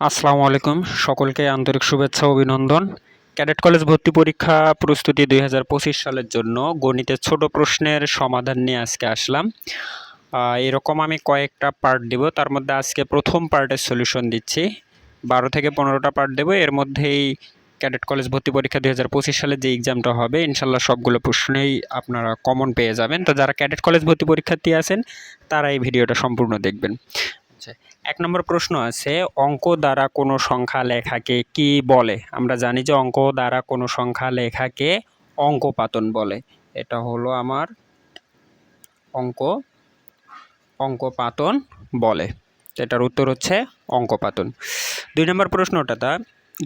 আসসালামু আলাইকুম। সকলকে আন্তরিক শুভেচ্ছা অভিনন্দন। ক্যাডেট কলেজ ভর্তি পরীক্ষা প্রস্তুতি দুই হাজার পঁচিশ সালের জন্য গণিতের ছোট প্রশ্নের সমাধান নিয়ে আজকে আসলাম। এরকম আমি কয়েকটা পার্ট দেব। তার মধ্যে আজকে প্রথম পার্টের সলিউশন দিচ্ছি। বারো থেকে পনেরোটা পার্ট দেবো। এর মধ্যেই ক্যাডেট কলেজ ভর্তি পরীক্ষা দুই হাজার পঁচিশ সালে যে এক্সামটা হবে ইনশাল্লাহ সবগুলো প্রশ্নেই আপনারা কমন পেয়ে যাবেন। তো যারা ক্যাডেট কলেজ ভর্তি পরীক্ষার্থী আছেন, তারা এই ভিডিওটা সম্পূর্ণ দেখবেন। আচ্ছা এক নম্বর প্রশ্ন আছে, অঙ্ক দ্বারা কোনো সংখ্যা লেখাকে কি বলে? আমরা জানি যে অঙ্ক দ্বারা কোনো সংখ্যা লেখাকে অঙ্কপাতন বলে। এটা হলো আমার অঙ্ক, অঙ্কপাতন বলে। এটার উত্তর হচ্ছে অঙ্কপাতন। দুই নম্বর প্রশ্নটা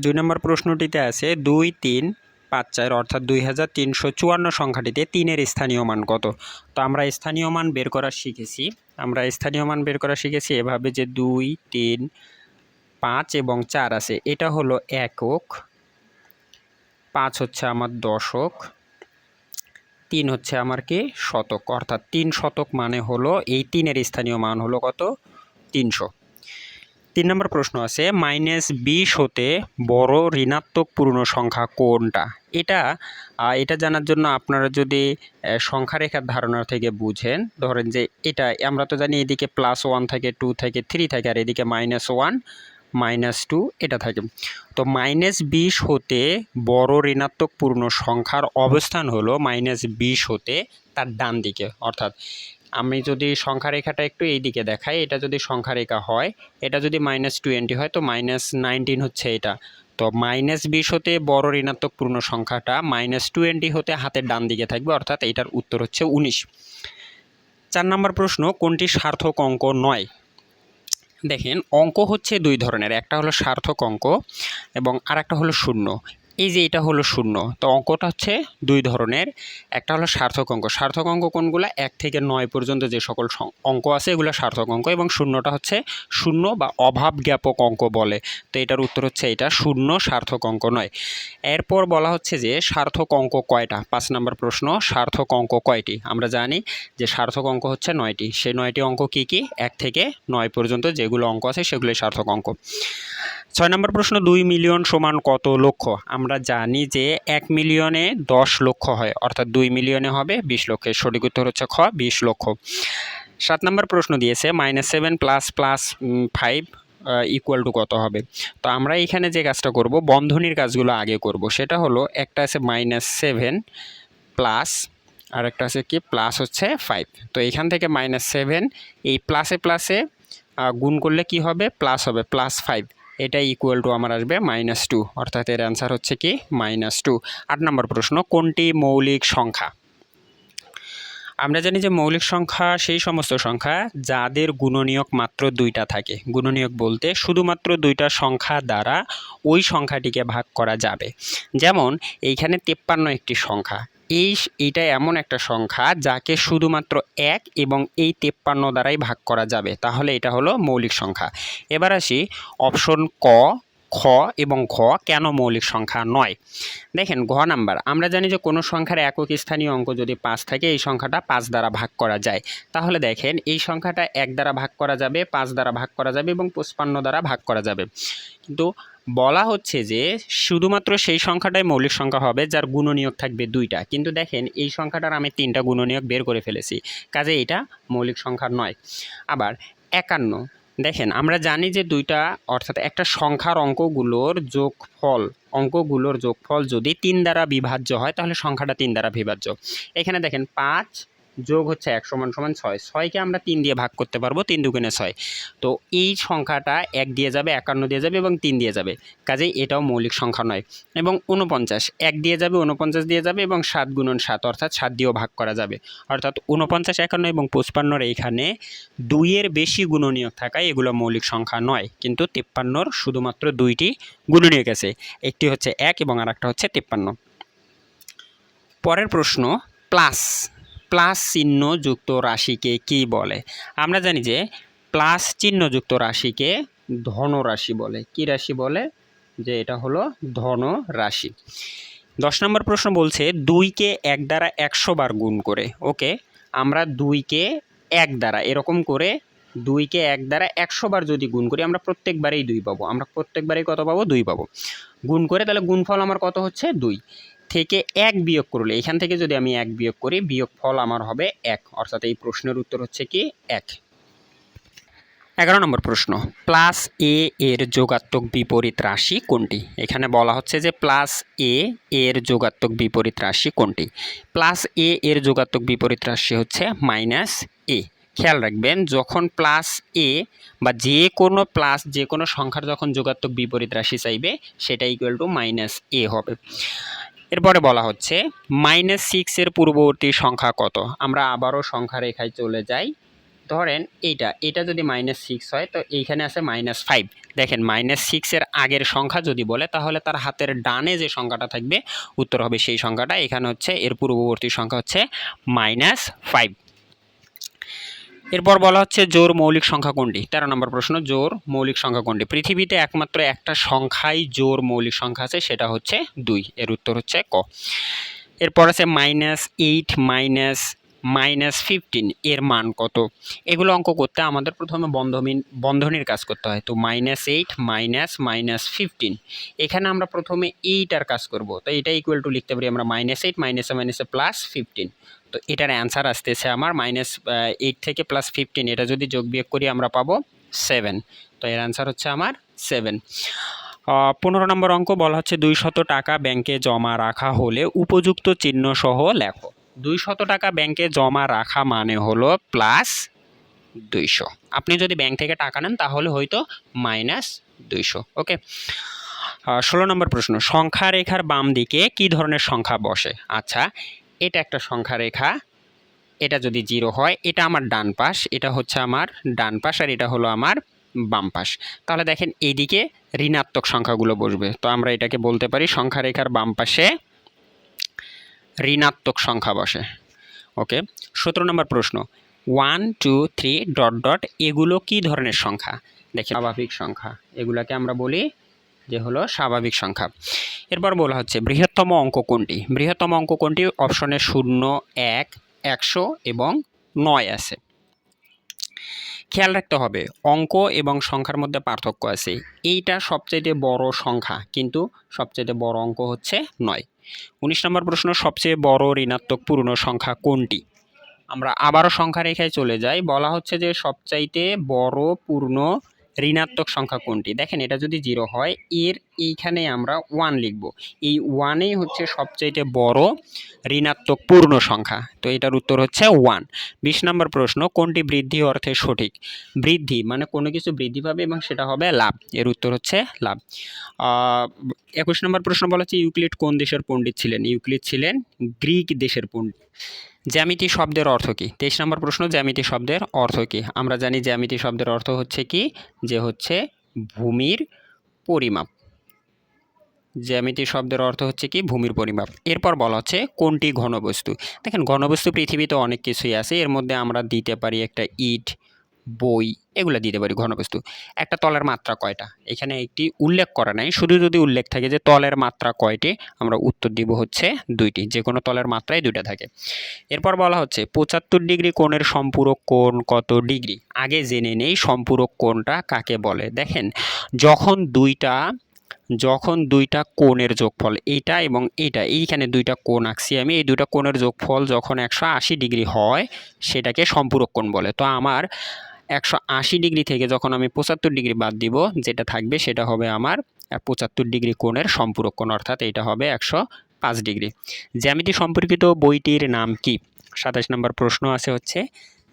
দুই নম্বর প্রশ্নটিতে আছে, দুই, তিন পাঁচ চার, অর্থাৎ দুই হাজার তিনশো চুয়ান্ন সংখ্যাটিতে তিনের স্থানীয় মান কত? তো আমরা স্থানীয় মান বের করা শিখেছি। আমরা স্থানীয় মান বের করা শিখেছি এভাবে যে দুই, তিন, পাঁচ এবং চার আছে। এটা হলো একক। পাঁচ হচ্ছে আমার দশক। তিন হচ্ছে আমার কি? শতক। অর্থাৎ তিন শতক মানে হলো এই তিনের স্থানীয় মান হলো কত? তিনশো। তিন নম্বর প্রশ্ন আছে মাইনাস বিশ হতে বড় ঋণাত্মক পূর্ণ সংখ্যা কোনটা? এটা এটা জানার জন্য আপনারা যদি আহ, সংখ্যারেখার ধারণা থেকে বুঝেন ধরেন যে এটা আমরা তো জানি এদিকে প্লাস ওয়ান থাকে টু থাকে থ্রি থাকে আর এদিকে মাইনাস ওয়ান মাইনাস টু এটা থাকে। তো মাইনাস বিশ হতে বড় ঋণাত্মক পূর্ণ সংখ্যার অবস্থান হলো মাইনাস বিশ হতে তার ডান দিকে অর্থাৎ আমি যদি সংখ্যা রেখাটা একটু এই দিকে দেখাই, এটা যদি সংখ্যা রেখা হয়, এটা যদি মাইনাস টোয়েন্টি হয়, তো মাইনাস নাইনটিন হচ্ছে এটা। তো মাইনাস বিশ হতে বড় ঋণাত্মক পূর্ণ সংখ্যাটা মাইনাস টোয়েন্টি হতে হাতের ডান দিকে থাকবে, অর্থাৎ এটার উত্তর হচ্ছে উনিশ। চার নম্বর প্রশ্ন, কোনটি সার্থক অঙ্ক নয়? দেখেন, অঙ্ক হচ্ছে দুই ধরনের, একটা হলো সার্থক অঙ্ক এবং আরেকটা হলো শূন্য। এই যে এটা হলো শূন্য, তো অঙ্কটা হচ্ছে দুই ধরনের। একটা হলো সার্থক অঙ্ক। সার্থক অঙ্ক কোনগুলো? এক থেকে নয় পর্যন্ত যে সকল অঙ্ক আছে, এগুলো সার্থক অঙ্ক। এবং শূন্যটা হচ্ছে শূন্য বা অভাব জ্ঞাপক অঙ্ক বলে। তো এটার উত্তর হচ্ছে এটা শূন্য সার্থক অঙ্ক নয়। এরপর বলা হচ্ছে যে সার্থক অঙ্ক কয়টা? পাঁচ নম্বর প্রশ্ন, সার্থক অঙ্ক কয়টি? আমরা জানি যে সার্থক অঙ্ক হচ্ছে নয়টি। সেই নয়টি অঙ্ক কি কি? এক থেকে নয় পর্যন্ত যেগুলো অঙ্ক আছে সেগুলোই সার্থক অঙ্ক। ছয় নম্বর প্রশ্ন, দুই মিলিয়ন সমান কত লক্ষ? আমরা জানি যে এক মিলিয়নে দশ লক্ষ হয়, অর্থাৎ দুই মিলিয়নে হবে বিশ লক্ষের। সঠিক উত্তর হচ্ছে খ, বিশ লক্ষ। সাত নম্বর প্রশ্ন দিয়েছে minus seven plus plus five equal to কত হবে? তো আমরা এখানে যে কাজটা করব, বন্ধনীর কাজগুলো আগে করব। সেটা হলো, একটা আছে মাইনাস সেভেন প্লাস আর একটা আছে কি? প্লাস হচ্ছে ফাইভ তো এখান থেকে মাইনাস সেভেন এই প্লাসে প্লাসে গুণ করলে কি হবে? প্লাস হবে প্লাস ফাইভ এটা ইকুয়াল টু আমার আসবে মাইনাস টু অর্থাৎ এর অ্যান্সার হচ্ছে কি? মাইনাস টু আট নম্বর প্রশ্ন, কোনটি মৌলিক সংখ্যা? আমরা জানি যে মৌলিক সংখ্যা সেই সমস্ত সংখ্যা যাদের গুণনীয়ক মাত্র দুইটা থাকে। গুণনীয়ক বলতে শুধুমাত্র দুইটা সংখ্যা দ্বারা ওই সংখ্যাটিকে ভাগ করা যাবে। যেমন, এইখানে তেপ্পান্ন একটি সংখ্যা। এই এইটা এমন একটা সংখ্যা যাকে শুধুমাত্র এক এবং এই তেপ্পান্ন দ্বারাই ভাগ করা যাবে। তাহলে এটা হলো মৌলিক সংখ্যা। এবার আসি অপশন ক, খ এবং ঘ কেন মৌলিক সংখ্যা নয়? দেখেন, ঘ নাম্বার, আমরা জানি যে কোনো সংখ্যার একক স্থানীয় অঙ্ক যদি পাঁচ থাকে, এই সংখ্যাটা পাঁচ দ্বারা ভাগ করা যায়। তাহলে দেখেন, এই সংখ্যাটা এক দ্বারা ভাগ করা যাবে, পাঁচ দ্বারা ভাগ করা যাবে এবং পঁচপান্ন দ্বারা ভাগ করা যাবে। কিন্তু বলা হচ্ছে যে শুধুমাত্র সেই সংখ্যাটাই মৌলিক সংখ্যা হবে যার গুণনীয়ক থাকবে দুইটা। কিন্তু দেখেন, এই সংখ্যাটার আমি তিনটা গুণনীয়ক বের করে ফেলেছি। কাজে এটা মৌলিক সংখ্যা নয়। আবার একান্ন, দেখেন, আমরা জানি যে দুইটা, অর্থাৎ একটা সংখ্যার অঙ্কগুলোর যোগফল অঙ্কগুলোর যোগফল যদি তিন দ্বারা বিভাজ্য হয়, তাহলে সংখ্যাটা তিন দ্বারা বিভাজ্য। এখানে দেখেন, পাঁচ যোগ হচ্ছে এক সমান সমান ছয়। ছয়কে আমরা তিন দিয়ে ভাগ করতে পারব, তিন দুগুণে ছয়। তো এই সংখ্যাটা এক দিয়ে যাবে, একান্ন দিয়ে যাবে এবং তিন দিয়ে যাবে। কাজেই এটাও মৌলিক সংখ্যা নয়। এবং উনপঞ্চাশ এক দিয়ে যাবে উনপঞ্চাশ দিয়ে যাবে এবং সাত গুণন সাত, অর্থাৎ সাত দিয়েও ভাগ করা যাবে। অর্থাৎ উনপঞ্চাশ একান্ন এবং পঁচপান্নর এইখানে দুইয়ের বেশি গুণনীয়ক থাকায় এগুলো মৌলিক সংখ্যা নয়। কিন্তু তিপ্পান্নর শুধুমাত্র দুইটি গুণনীয়ক আছে। একটি হচ্ছে এক এবং আরেকটা হচ্ছে তিপ্পান্ন। পরের প্রশ্ন, প্লাস। প্লাস চিহ্ন যুক্ত রাশিকে কি বলে? আমরা জানি যে প্লাস চিহ্নযুক্ত রাশিকে ধনরাশি বলে। কি রাশি বলে? যে এটা হলো ধন রাশি। দশ নম্বর প্রশ্ন বলছে, দুইকে এক দ্বারা একশো বার গুণ করে। ওকে, আমরা দুইকে এক দ্বারা, এরকম করে দুইকে এক দ্বারা একশো বার যদি গুণ করি, আমরা প্রত্যেকবারেই দুই পাবো। আমরা প্রত্যেকবারেই কত পাবো? দুই পাবো। গুণ করে তাহলে গুণফল আমার কত হচ্ছে? দুই। থেকে এক বিয়োগ করলে, এখান থেকে যদি আমি এক বিয়োগ করি বিয়োগ ফল আমার হবে এক। অর্থাৎ এই প্রশ্নের উত্তর হচ্ছে কি? এক। এগারো নম্বর প্রশ্ন প্লাস এ এর যোগাত্মক বিপরীত রাশি কোনটি? এখানে বলা হচ্ছে যে প্লাস এ এর যোগাত্মক বিপরীত রাশি কোনটি? প্লাস এ এর যোগাত্মক বিপরীত রাশি হচ্ছে মাইনাস এ খেয়াল রাখবেন, যখন প্লাস এ বা যে কোনো প্লাস যে কোনো সংখ্যার যখন যোগাত্মক বিপরীত রাশি চাইবে, সেটা ইকুয়াল টু মাইনাস এ হবে। এরপরে বলা হচ্ছে মাইনাস সিক্সের পূর্ববর্তী সংখ্যা কত? আমরা আবারও সংখ্যা রেখায় চলে যাই। ধরেন এইটা এটা যদি মাইনাস সিক্স হয়, তো এইখানে আছে মাইনাস ফাইভ দেখেন মাইনাস সিক্সের আগের সংখ্যা যদি বলে, তাহলে তার হাতের ডানে যে সংখ্যাটা থাকবে, উত্তর হবে সেই সংখ্যাটা। এখানে হচ্ছে, এর পূর্ববর্তী সংখ্যা হচ্ছে মাইনাস ফাইভ এরপর বলা হচ্ছে জোর মৌলিক সংখ্যা কোনটি তেরো নম্বর প্রশ্ন, জোর মৌলিক সংখ্যা কোনটি পৃথিবীতে একমাত্র একটা সংখ্যাই জোর মৌলিক সংখ্যা আছে, সেটা হচ্ছে দুই। এর উত্তর হচ্ছে ক। এরপর আছে minus eight minus minus fifteen এর মান কত? এগুলো অঙ্ক করতে আমাদের প্রথমে বন্ধমিন বন্ধনীর কাজ করতে হয়। তো minus eight minus minus fifteen এখানে আমরা প্রথমে এইটার কাজ করব। তো এটা ইকুয়াল টু লিখতে পারি আমরা মাইনাস এইট মাইনাসে মাইনাসে প্লাস ফিফটিন তো এটার অ্যান্সার আসতেছে আমার মাইনাস এইট থেকে প্লাস ফিফটিন এটা যদি যোগ বিয়োগ করি আমরা পাবো সেভেন তো এর অ্যান্সার হচ্ছে আমার সেভেন পনেরো নম্বর অঙ্ক বলা হচ্ছে দুই শত টাকা ব্যাংকে জমা রাখা হলে উপযুক্ত চিহ্ন সহ লেখো। দুই শত টাকা ব্যাংকে জমা রাখা মানে হলো প্লাস দুইশো। আপনি যদি ব্যাংক থেকে টাকা নেন তাহলে হয়তো মাইনাস দুইশো। ওকে ষোলো নম্বর প্রশ্ন, সংখ্যা রেখার বাম দিকে কি ধরনের সংখ্যা বসে? আচ্ছা এটা একটা সংখ্যা রেখা। এটা যদি জিরো হয়, এটা আমার ডান পাশ, এটা হচ্ছে আমার ডান পাশ, আর এটা হলো আমার বাম পাশ। তাহলে দেখেন এইদিকে ঋণাত্মক সংখ্যাগুলো বসবে। তো আমরা এটাকে বলতে পারি সংখ্যা রেখার বাম পাশে ঋণাত্মক সংখ্যা বসে। ওকে, সতেরো নম্বর প্রশ্ন। One, two, three, dot dot, এগুলো কি ধরনের সংখ্যা? দেখি স্বাভাবিক সংখ্যা। এগুলাকে আমরা বলি যে হলো স্বাভাবিক সংখ্যা। এরপর বলা হচ্ছে বৃহত্তম অঙ্ক কোনটি? বৃহত্তম অঙ্ক কোনটি? অপশনে শূন্য, এক, একশো এবং নয় আছে। খেয়াল রাখতে হবে, অঙ্ক এবং সংখ্যার মধ্যে পার্থক্য আছে। এইটা সবচেয়ে বড় সংখ্যা, কিন্তু সবচেয়ে বড় অঙ্ক হচ্ছে নয়। উনিশ নম্বর প্রশ্ন, সবচেয়ে বড় ঋণাত্মক পূর্ণ সংখ্যা কোনটি? আমরা আবারও সংখ্যা রেখায় চলে যাই। বলা হচ্ছে যে সবচাইতে বড় পূর্ণ ঋণাত্মক সংখ্যা কোনটি? দেখেন, এটা যদি জিরো হয়, এর এইখানে আমরা ওয়ান লিখব। এই ওয়ানেই হচ্ছে সবচাইতে বড় ঋণাত্মক পূর্ণ সংখ্যা। তো এটার উত্তর হচ্ছে ওয়ান বিশ নম্বর প্রশ্ন, কোনটি বৃদ্ধি অর্থে সঠিক? বৃদ্ধি মানে কোনো কিছু বৃদ্ধি পাবে এবং সেটা হবে লাভ। এর উত্তর হচ্ছে লাভ। একুশ নম্বর প্রশ্ন বলা হচ্ছে ইউক্লিড কোন দেশের পণ্ডিত ছিলেন? ইউক্লিড ছিলেন গ্রিক দেশের পণ্ডিত। জ্যামিতি শব্দের অর্থ কী? তেইশ নম্বর প্রশ্ন, জ্যামিতি শব্দের অর্থ কী? আমরা জানি জ্যামিতি শব্দের অর্থ হচ্ছে কি? যে হচ্ছে ভূমির পরিমাপ। জ্যামিতি শব্দের অর্থ হচ্ছে কি? ভূমির পরিমাপ। এরপর বলা হচ্ছে কোনটি ঘনবস্তু? দেখেন, ঘনবস্তু পৃথিবীতে অনেক কিছুই আছে। এর মধ্যে আমরা দিতে পারি একটা ইট বই এগুলো দিতে পারি ঘনবস্তু। একটা তলের মাত্রা কয়টা? এখানে একটি উল্লেখ করা নাই। শুধু যদি উল্লেখ থাকে যে তলের মাত্রা কয়টি, আমরা উত্তর দিব হচ্ছে দুইটি। যে কোনো তলের মাত্রায় দুইটা থাকে। এরপর বলা হচ্ছে, পঁচাত্তর ডিগ্রি কোণের সম্পূরক কোণ কত ডিগ্রি? আগে জেনে নেই সম্পূরক কোণটা কাকে বলে। দেখেন, যখন দুইটা যখন দুইটা কোণের যোগফল এইটা এবং এটা, এইখানে দুইটা কোণ আঁকছি আমি, এই দুইটা কোণের যোগফল যখন একশো আশি ডিগ্রি হয়, সেটাকে সম্পূরক কোণ বলে। তো আমার একশো আশি ডিগ্রি থেকে যখন আমি পঁচাত্তর ডিগ্রি বাদ দিব, যেটা থাকবে সেটা হবে আমার পঁচাত্তর ডিগ্রি কোণের সম্পূরক কোণ, অর্থাৎ এটা হবে একশো পাঁচ ডিগ্রি। জ্যামিতি সম্পর্কিত বইটির নাম কি? সাতাশ নম্বর প্রশ্ন আছে হচ্ছে,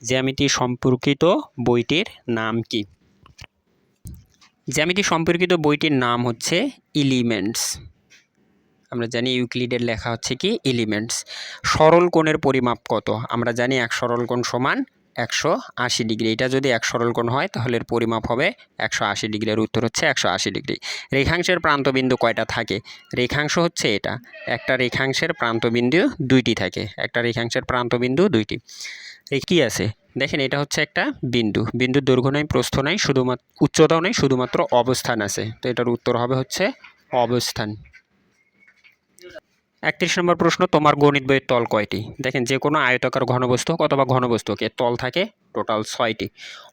জ্যামিতি সম্পর্কিত বইটির নাম কি? জ্যামিতি সম্পর্কিত বইটির নাম হচ্ছে ইলিমেন্টস আমরা জানি ইউক্লিডের লেখা হচ্ছে কি? এলিমেন্টস। সরল কোণের পরিমাপ কত? আমরা জানি এক সরল কোণ সমান একশো আশি ডিগ্রি। এটা যদি এক সরল কোণ হয়, তাহলে এর পরিমাপ হবে একশো আশি ডিগ্রি। ডিগ্রির উত্তর হচ্ছে একশো আশি ডিগ্রি। রেখাংশের প্রান্তবিন্দু কয়টা থাকে? রেখাংশ হচ্ছে এটা। একটা রেখাংশের প্রান্তবিন্দু দুইটি থাকে। একটা রেখাংশের প্রান্তবিন্দু দুইটি। কী আছে? দেখেন, এটা হচ্ছে একটা বিন্দু। বিন্দুর দৈর্ঘ্য নাই, প্রস্থ নাই শুধুমাত্র উচ্চতাও নেই, শুধুমাত্র অবস্থান আছে। তো এটার উত্তর হবে হচ্ছে অবস্থান। একত্রিশ নম্বর প্রশ্ন, তোমার গণিত বইয়ের তল কয়টি? দেখেন, যে কোনো আয়তাকার ঘনবস্তু অথবা ঘনবস্তুকে তল থাকে টোটাল ছয়টি।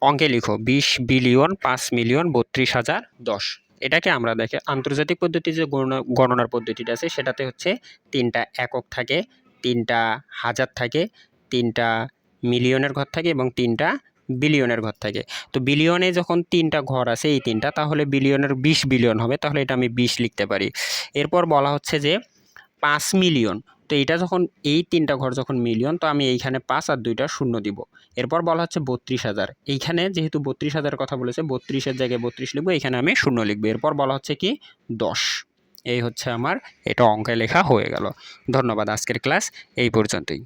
অঙ্কে লিখো, বিশ বিলিয়ন পাঁচ মিলিয়ন বত্রিশ হাজার দশ। এটাকে আমরা দেখে, আন্তর্জাতিক পদ্ধতি যে গণনা গণনার পদ্ধতিটা আছে, সেটাতে হচ্ছে তিনটা একক থাকে, তিনটা হাজার থাকে, তিনটা মিলিয়নের ঘর থাকে এবং তিনটা বিলিয়নের ঘর থাকে। তো বিলিয়নে যখন তিনটা ঘর আছে, এই তিনটা, তাহলে বিলিয়নের বিশ বিলিয়ন হবে, তাহলে এটা আমি বিশ লিখতে পারি। এরপর বলা হচ্ছে যে পাঁচ মিলিয়ন। তো এটা যখন, এই তিনটা ঘর যখন মিলিয়ন, তো আমি এইখানে পাঁচ আর দুইটা শূন্য দিব। এরপর বলা হচ্ছে বত্রিশ হাজার। এইখানে যেহেতু বত্রিশ হাজার কথা বলেছে, বত্রিশের জায়গায় বত্রিশ লিখব এখানে আমি শূন্য লিখব। এরপর বলা হচ্ছে কি? দশ। এই হচ্ছে আমার, এটা অঙ্কে লেখা হয়ে গেল। ধন্যবাদ আজকের ক্লাস, এই পর্যন্তই।